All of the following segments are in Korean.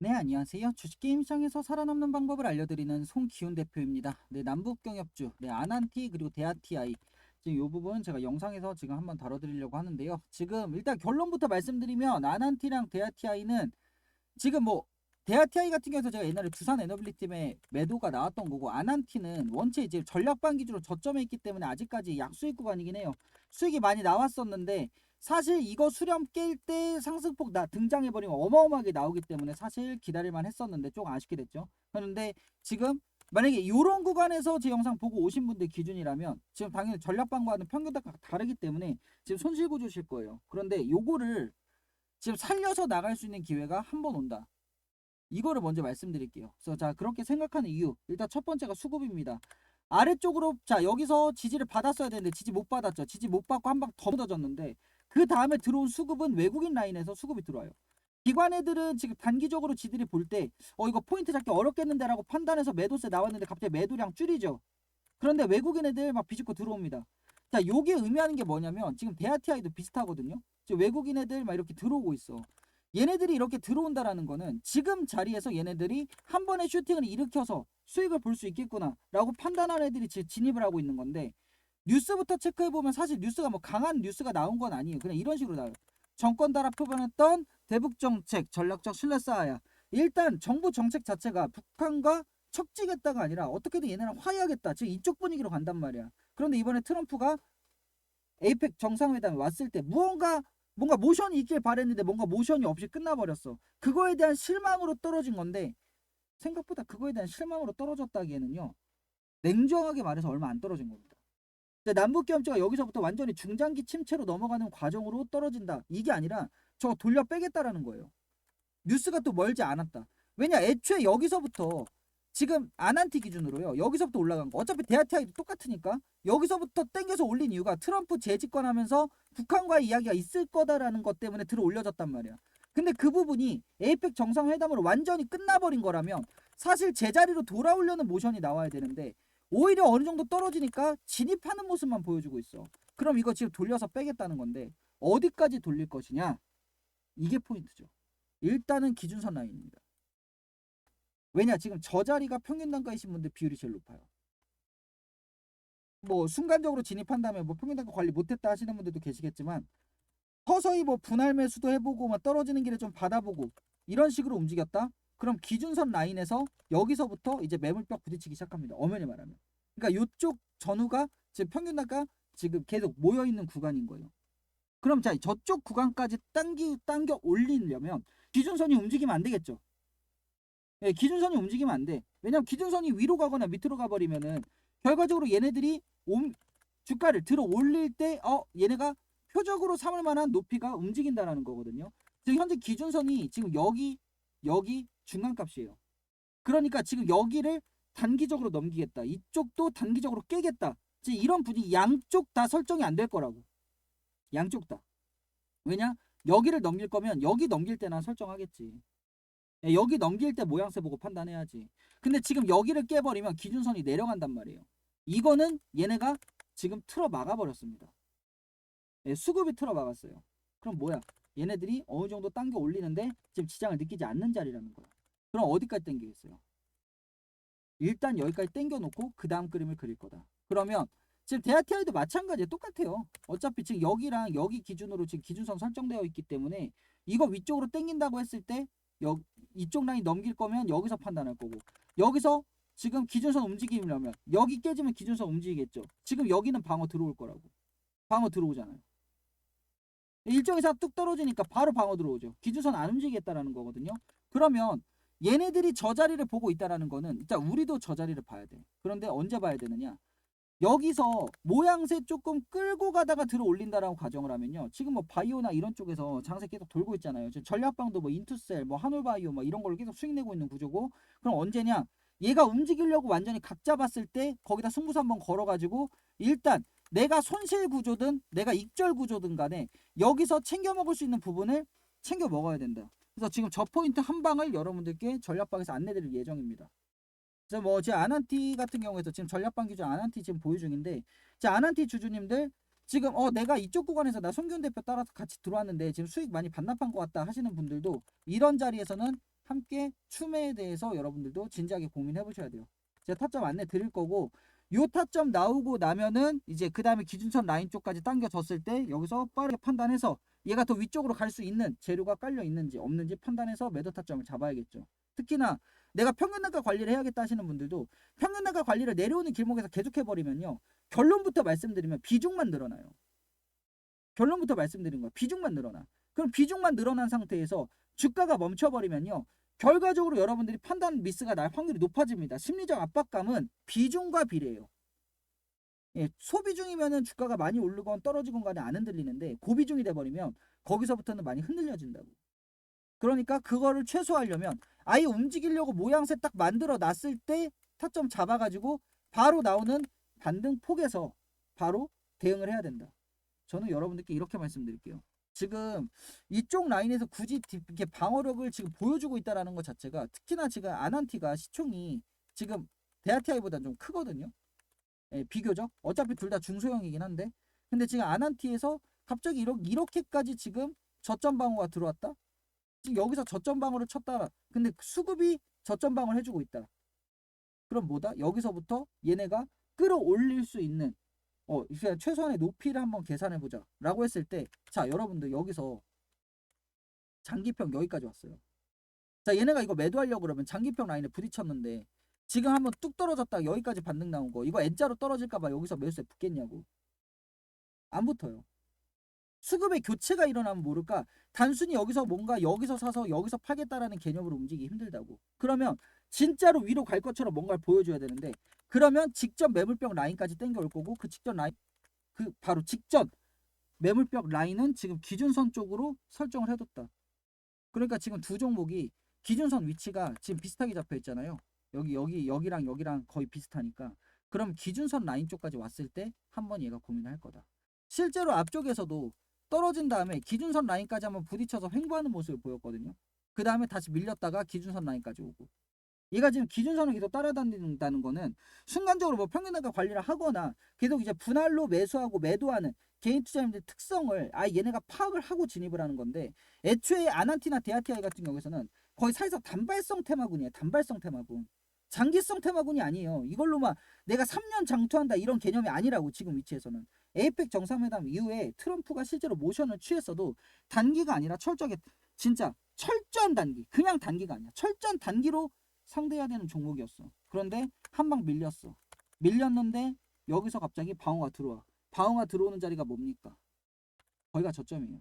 네, 안녕하세요. 주식게임 시장에서 살아남는 방법을 알려드리는 송기훈 대표입니다. 네, 남북경협주, 네, 아난티 그리고 대아티아이 지금 이 부분 제가 영상에서 지금 한번 다뤄드리려고 하는데요. 지금 일단 결론부터 말씀드리면 아난티랑 대아티아이는 지금 뭐 대아티아이 같은 경우에서 제가 옛날에 두산 에너빌리팀에 매도가 나왔던 거고 아난티는 원체 이제 전략반 기준으로 저점에 있기 때문에 아직까지 약수익 구간이긴 해요. 수익이 많이 나왔었는데 사실 이거 수렴 깰 때 상승폭 나 등장해버리면 어마어마하게 나오기 때문에 사실 기다릴만 했었는데 조금 아쉽게 됐죠. 그런데 지금 만약에 이런 구간에서 제 영상 보고 오신 분들 기준이라면 지금 당연히 전략방과는 평균가 다르기 때문에 지금 손실 구조실 거예요. 그런데 요거를 지금 살려서 나갈 수 있는 기회가 한 번 온다. 이거를 먼저 말씀드릴게요. 그래서 자 그렇게 생각하는 이유 일단 첫 번째가 수급입니다. 아래쪽으로 자 여기서 지지를 받았어야 되는데 지지 못 받았죠. 지지 못 받고 한 방 더 묻어졌는데 그 다음에 들어온 수급은 외국인 라인에서 수급이 들어와요. 기관 애들은 지금 단기적으로 지들이 볼 때 어 이거 포인트 잡기 어렵겠는데라고 판단해서 매도세 나왔는데 갑자기 매도량 줄이죠. 그런데 외국인 애들 막 비집고 들어옵니다. 자, 요게 의미하는 게 뭐냐면 지금 대아티아이도 비슷하거든요. 외국인 애들 막 이렇게 들어오고 있어. 얘네들이 이렇게 들어온다라는 거는 지금 자리에서 얘네들이 한 번의 슈팅을 일으켜서 수익을 볼 수 있겠구나라고 판단한 애들이 진입을 하고 있는 건데 뉴스부터 체크해 보면 사실 뉴스가 뭐 강한 뉴스가 나온 건 아니에요. 그냥 이런 식으로 나와요. 정권 단합 표방했던 대북 정책 전략적 신뢰 쌓아야. 일단 정부 정책 자체가 북한과 척지겠다가 아니라 어떻게든 얘네랑 화해하겠다. 지금 이쪽 분위기로 간단 말이야. 그런데 이번에 트럼프가 에이펙 정상회담에 왔을 때 무언가 뭔가 모션이 있길 바랬는데 뭔가 모션이 없이 끝나버렸어. 그거에 대한 실망으로 떨어진 건데 생각보다 그거에 대한 실망으로 떨어졌다기에는요. 냉정하게 말해서 얼마 안 떨어진 겁니다. 근데 남북기업체가 여기서부터 완전히 중장기 침체로 넘어가는 과정으로 떨어진다. 이게 아니라 저거 돌려 빼겠다라는 거예요. 뉴스가 또 멀지 않았다. 왜냐 애초에 여기서부터 지금 아난티 기준으로요. 여기서부터 올라간 거. 어차피 대아티아이도 똑같으니까 여기서부터 땡겨서 올린 이유가 트럼프 재집권하면서 북한과의 이야기가 있을 거다라는 것 때문에 들어 올려졌단 말이야. 근데 그 부분이 에이펙 정상회담으로 완전히 끝나버린 거라면 사실 제자리로 돌아오려는 모션이 나와야 되는데 오히려 어느 정도 떨어지니까 진입하는 모습만 보여주고 있어. 그럼 이거 지금 돌려서 빼겠다는 건데 어디까지 돌릴 것이냐? 이게 포인트죠. 일단은 기준선 라인입니다. 왜냐 지금 저 자리가 평균 단가이신 분들 비율이 제일 높아요. 뭐 순간적으로 진입한다면 뭐 평균 단가 관리 못했다 하시는 분들도 계시겠지만 서서히 뭐 분할 매수도 해보고 막 떨어지는 길에 좀 받아보고 이런 식으로 움직였다. 그럼 기준선 라인에서 여기서부터 이제 매물벽 부딪히기 시작합니다. 엄연히 말하면. 그러니까 이쪽 전후가 지금 평균 단가 지금 계속 모여 있는 구간인 거예요. 그럼 자 저쪽 구간까지 당기 당겨 올리려면 기준선이 움직이면 안 되겠죠. 예, 기준선이 움직이면 안 돼. 왜냐면 기준선이 위로 가거나 밑으로 가버리면은 결과적으로 얘네들이 옴, 주가를 들어 올릴 때 어 얘네가 표적으로 삼을 만한 높이가 움직인다라는 거거든요. 지금 현재 기준선이 지금 여기 여기 중간값이에요. 그러니까 지금 여기를 단기적으로 넘기겠다. 이쪽도 단기적으로 깨겠다. 이런 분위기 양쪽 다 설정이 안 될 거라고. 양쪽 다. 왜냐? 여기를 넘길 거면 여기 넘길 때나 설정하겠지. 예, 여기 넘길 때 모양새 보고 판단해야지. 근데 지금 여기를 깨버리면 기준선이 내려간단 말이에요. 이거는 얘네가 지금 틀어 막아버렸습니다. 예, 수급이 틀어 막았어요. 그럼 뭐야? 얘네들이 어느 정도 당겨 올리는데 지금 지장을 느끼지 않는 자리라는 거야. 그럼 어디까지 당기겠어요? 일단 여기까지 당겨놓고 그 다음 그림을 그릴 거다. 그러면 지금 대아티아이도 마찬가지예요. 똑같아요. 어차피 지금 여기랑 여기 기준으로 지금 기준선 설정되어 있기 때문에 이거 위쪽으로 당긴다고 했을 때 여, 이쪽 라인 넘길 거면 여기서 판단할 거고 여기서 지금 기준선 움직이려면 여기 깨지면 기준선 움직이겠죠. 지금 여기는 방어 들어올 거라고. 방어 들어오잖아요. 일정 이상 뚝 떨어지니까 바로 방어 들어오죠. 기준선 안 움직이겠다라는 거거든요. 그러면 얘네들이 저 자리를 보고 있다라는 거는 일단 우리도 저 자리를 봐야 돼. 그런데 언제 봐야 되느냐? 여기서 모양새 조금 끌고 가다가 들어 올린다라고 가정을 하면요. 지금 뭐 바이오나 이런 쪽에서 장세 계속 돌고 있잖아요. 지금 전략방도 뭐 인투셀, 뭐 한올바이오 뭐 이런 걸 계속 수익 내고 있는 구조고 그럼 언제냐? 얘가 움직이려고 완전히 각 잡았을 때 거기다 승부수 한번 걸어가지고 일단 내가 손실 구조든 내가 익절 구조든 간에 여기서 챙겨 먹을 수 있는 부분을 챙겨 먹어야 된다. 그래서 지금 저 포인트 한 방을 여러분들께 전략방에서 안내드릴 예정입니다. 그래서 뭐 제 아난티 같은 경우에도 지금 전략방 기준 아난티 지금 보유 중인데 제 아난티 주주님들 지금 어 내가 이쪽 구간에서 나 송균 대표 따라서 같이 들어왔는데 지금 수익 많이 반납한 것 같다 하시는 분들도 이런 자리에서는 함께 추매에 대해서 여러분들도 진지하게 고민해 보셔야 돼요. 제가 타점 안내 드릴 거고 요 타점 나오고 나면은 이제 그 다음에 기준선 라인 쪽까지 당겨졌을 때 여기서 빠르게 판단해서 얘가 더 위쪽으로 갈 수 있는 재료가 깔려 있는지 없는지 판단해서 매도 타점을 잡아야겠죠. 특히나 내가 평균단가 관리를 해야겠다 하시는 분들도 평균단가 관리를 내려오는 길목에서 계속 해 버리면요. 결론부터 말씀드리면 비중만 늘어나요. 결론부터 말씀드린 거야. 비중만 늘어나. 그럼 비중만 늘어난 상태에서 주가가 멈춰버리면요. 결과적으로 여러분들이 판단 미스가 날 확률이 높아집니다. 심리적 압박감은 비중과 비례해요. 예, 소비 중이면은 주가가 많이 오르건 떨어지건 간에 안 흔들리는데 고비 중이 돼버리면 거기서부터는 많이 흔들려진다고. 그러니까 그거를 최소화하려면 아예 움직이려고 모양새 딱 만들어 놨을 때 타점 잡아가지고 바로 나오는 반등 폭에서 바로 대응을 해야 된다. 저는 여러분들께 이렇게 말씀드릴게요. 지금 이쪽 라인에서 굳이 디- 이렇게 방어력을 지금 보여주고 있다라는 것 자체가 특히나 지금 아난티가 시총이 지금 데아티아이보다 좀 크거든요. 예, 비교적 어차피 둘 다 중소형이긴 한데 근데 지금 아난티에서 갑자기 이렇게, 이렇게 까지 지금 저점 방어가 들어왔다. 지금 여기서 저점 방어를 쳤다. 근데 수급이 저점 방어를 해주고 있다. 그럼 뭐다? 여기서부터 얘네가 끌어올릴 수 있는 어, 그냥 최소한의 높이를 한번 계산해 보자. 라고 했을 때, 자, 여러분들 여기서 장기평 여기까지 왔어요. 자, 얘네가 이거 매도하려고 그러면 장기평 라인에 부딪혔는데, 지금 한번 뚝 떨어졌다 여기까지 반등 나온 거, 이거 N자로 떨어질까봐 여기서 매수세 붙겠냐고. 안 붙어요. 수급의 교체가 일어나면 모를까 단순히 여기서 뭔가 여기서 사서 여기서 팔겠다라는 개념으로 움직이기 힘들다고 그러면 진짜로 위로 갈 것처럼 뭔가를 보여줘야 되는데 그러면 직전 매물병 라인까지 땡겨올 거고 그 직전 라인 그 바로 직전 매물벽 라인은 지금 기준선 쪽으로 설정을 해뒀다. 그러니까 지금 두 종목이 기준선 위치가 지금 비슷하게 잡혀 있잖아요. 여기 여기 여기랑 여기랑 거의 비슷하니까 그럼 기준선 라인 쪽까지 왔을 때 한번 얘가 고민을 할 거다. 실제로 앞쪽에서도 떨어진 다음에 기준선 라인까지 한번 부딪혀서 횡보하는 모습을 보였거든요. 그 다음에 다시 밀렸다가 기준선 라인까지 오고 얘가 지금 기준선을 계속 따라다닌다는 거는 순간적으로 뭐 평균단가 관리를 하거나 계속 이제 분할로 매수하고 매도하는 개인 투자자님들 특성을 아 얘네가 파악을 하고 진입을 하는 건데 애초에 아난티나 데아티아이 같은 경우에서는 거의 사실상 단발성 테마군이에요. 단발성 테마군. 장기성 테마군이 아니에요. 이걸로 막 내가 3년 장투한다 이런 개념이 아니라고 지금 위치에서는. 에이펙 정상회담 이후에 트럼프가 실제로 모션을 취했어도 단기가 아니라 철저하게 진짜 철저한 단기. 그냥 단기가 아니야. 철저한 단기로 상대해야 되는 종목이었어. 그런데 한 방 밀렸어. 밀렸는데 여기서 갑자기 방어가 들어와. 방어가 들어오는 자리가 뭡니까? 거기가 저점이에요.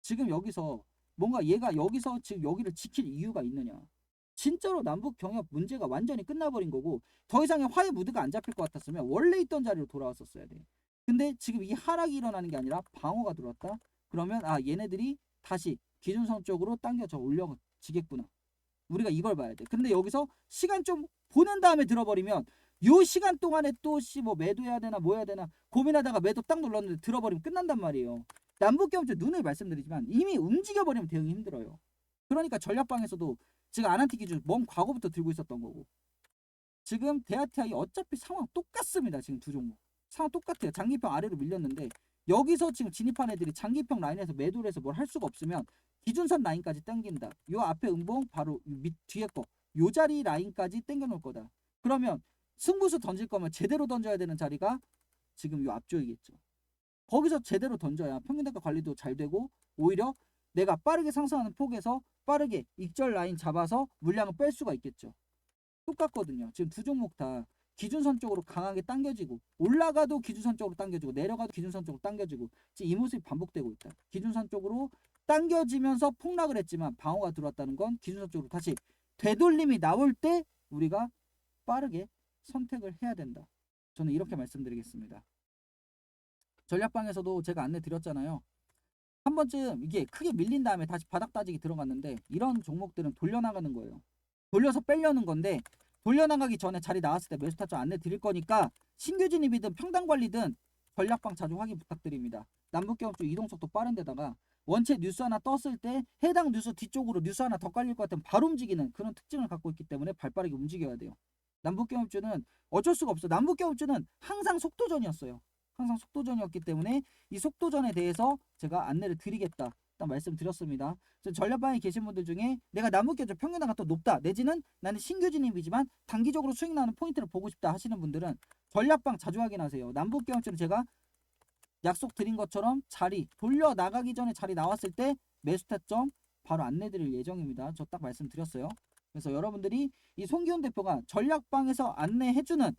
지금 여기서 뭔가 얘가 여기서 지금 여기를 지킬 이유가 있느냐? 진짜로 남북 경협 문제가 완전히 끝나버린 거고 더 이상의 화해 무드가 안 잡힐 것 같았으면 원래 있던 자리로 돌아왔었어야 돼. 근데 지금 이 하락이 일어나는 게 아니라 방어가 들어왔다. 그러면 아 얘네들이 다시 기준선 쪽으로 당겨져 올려지겠구나. 우리가 이걸 봐야 돼. 근데 여기서 시간 좀 보낸 다음에 들어버리면 요 시간 동안에 또 씨 뭐 매도해야 되나 뭐 해야 되나 고민하다가 매도 딱 눌렀는데 들어버리면 끝난단 말이에요. 남북경제 눈을 말씀드리지만 이미 움직여버리면 대응이 힘들어요. 그러니까 전략방에서도 지금 아난티 기준 먼 과거부터 들고 있었던 거고 지금 데아티아이 어차피 상황 똑같습니다. 지금 두 종목 상황 똑같아요. 장기평 아래로 밀렸는데 여기서 지금 진입한 애들이 장기평 라인에서 매도를 해서 뭘 할 수가 없으면 기준선 라인까지 당긴다. 요 앞에 음봉 바로 밑 뒤에 거. 요 자리 라인까지 당겨 놓을 거다. 그러면 승부수 던질 거면 제대로 던져야 되는 자리가 지금 요 앞쪽이겠죠. 거기서 제대로 던져야 평균 단가 관리도 잘 되고 오히려 내가 빠르게 상승하는 폭에서 빠르게 익절 라인 잡아서 물량을 뺄 수가 있겠죠. 똑같거든요. 지금 두 종목 다 기준선 쪽으로 강하게 당겨지고 올라가도 기준선 쪽으로 당겨지고 내려가도 기준선 쪽으로 당겨지고 지금 이 모습이 반복되고 있다. 기준선 쪽으로 당겨지면서 폭락을 했지만 방어가 들어왔다는 건 기준선 쪽으로 다시 되돌림이 나올 때 우리가 빠르게 선택을 해야 된다. 저는 이렇게 말씀드리겠습니다. 전략방에서도 제가 안내 드렸잖아요. 한 번쯤 이게 크게 밀린 다음에 다시 바닥 따지기 들어갔는데 이런 종목들은 돌려나가는 거예요. 돌려서 빼려는 건데 돌려나가기 전에 자리 나왔을 때 매수 타점 안내 드릴 거니까 신규 진입이든 평당 관리든 전략방 자주 확인 부탁드립니다. 남북경합 이동 속도 빠른 데다가 원체 뉴스 하나 떴을 때 해당 뉴스 뒤쪽으로 뉴스 하나 더 깔릴 것 같으면 바로 움직이는 그런 특징을 갖고 있기 때문에 발빠르게 움직여야 돼요. 남북경합주는 어쩔 수가 없어. 남북경합주는 항상 속도전이었어요. 항상 속도전이었기 때문에 이 속도전에 대해서 제가 안내를 드리겠다. 딱 말씀드렸습니다. 저 전략방에 계신 분들 중에 내가 남북경협 평균화가 또 높다 내지는 나는 신규 진입이지만 단기적으로 수익 나는 포인트를 보고 싶다 하시는 분들은 전략방 자주 확인하세요. 남북경협주는 제가 약속 드린 것처럼 자리 돌려 나가기 전에 자리 나왔을 때 매수 타점 바로 안내 드릴 예정입니다. 저 딱 말씀드렸어요. 그래서 여러분들이 이 송기훈 대표가 전략방에서 안내해주는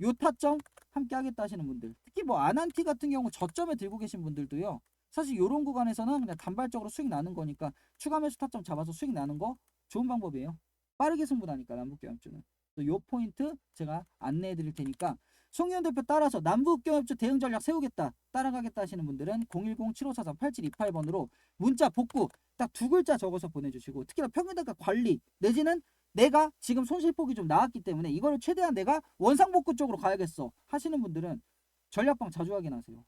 요 타점 함께 하겠다 하시는 분들 특히 뭐 아난티 같은 경우 저점에 들고 계신 분들도요 사실 요런 구간에서는 그냥 단발적으로 수익 나는 거니까 추가 매수 타점 잡아서 수익 나는 거 좋은 방법이에요. 빠르게 승부나니까 남북경협주는. 또요 포인트 제가 안내해 드릴 테니까 송기훈 대표 따라서 남북경협주 대응 전략 세우겠다 따라가겠다 하시는 분들은 010-7543-8728번으로 문자 복구 딱 두 글자 적어서 보내주시고 특히나 평균단가 관리 내지는 내가 지금 손실폭이 좀 나왔기 때문에 이거를 최대한 내가 원상복구 쪽으로 가야겠어 하시는 분들은 전략방 자주 확인하세요.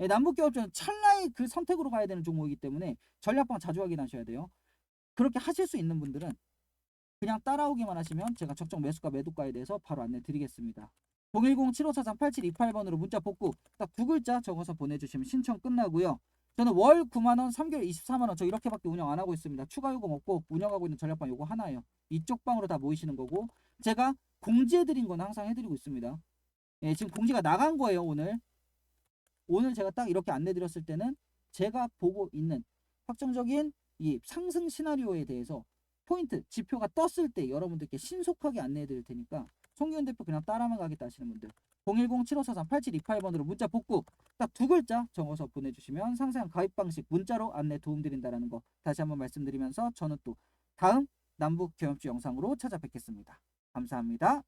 예, 남북경협주는 찰나의 그 선택으로 가야 되는 종목이기 때문에 전략방 자주 확인하셔야 돼요. 그렇게 하실 수 있는 분들은 그냥 따라오기만 하시면 제가 적정 매수가 매도가에 대해서 바로 안내 드리겠습니다. 010-7543-8728번으로 문자 복구 딱 두 글자 적어서 보내주시면 신청 끝나고요. 저는 월 9만원, 3개월 24만원 저 이렇게밖에 운영 안 하고 있습니다. 추가 요금 없고 운영하고 있는 전략방 요거 하나예요. 이쪽 방으로 다 모이시는 거고 제가 공지해드린 건 항상 해드리고 있습니다. 예, 지금 공지가 나간 거예요 오늘. 오늘 제가 딱 이렇게 안내드렸을 때는 제가 보고 있는 확정적인 이 상승 시나리오에 대해서 포인트, 지표가 떴을 때 여러분들께 신속하게 안내해 드릴 테니까 송기훈 대표 그냥 따라만 가겠다 하시는 분들 010-7543-8728번으로 문자 복구 딱 두 글자 적어서 보내주시면 상세한 가입 방식 문자로 안내 도움드린다라는 거 다시 한번 말씀드리면서 저는 또 다음 남북 경협주 영상으로 찾아뵙겠습니다. 감사합니다.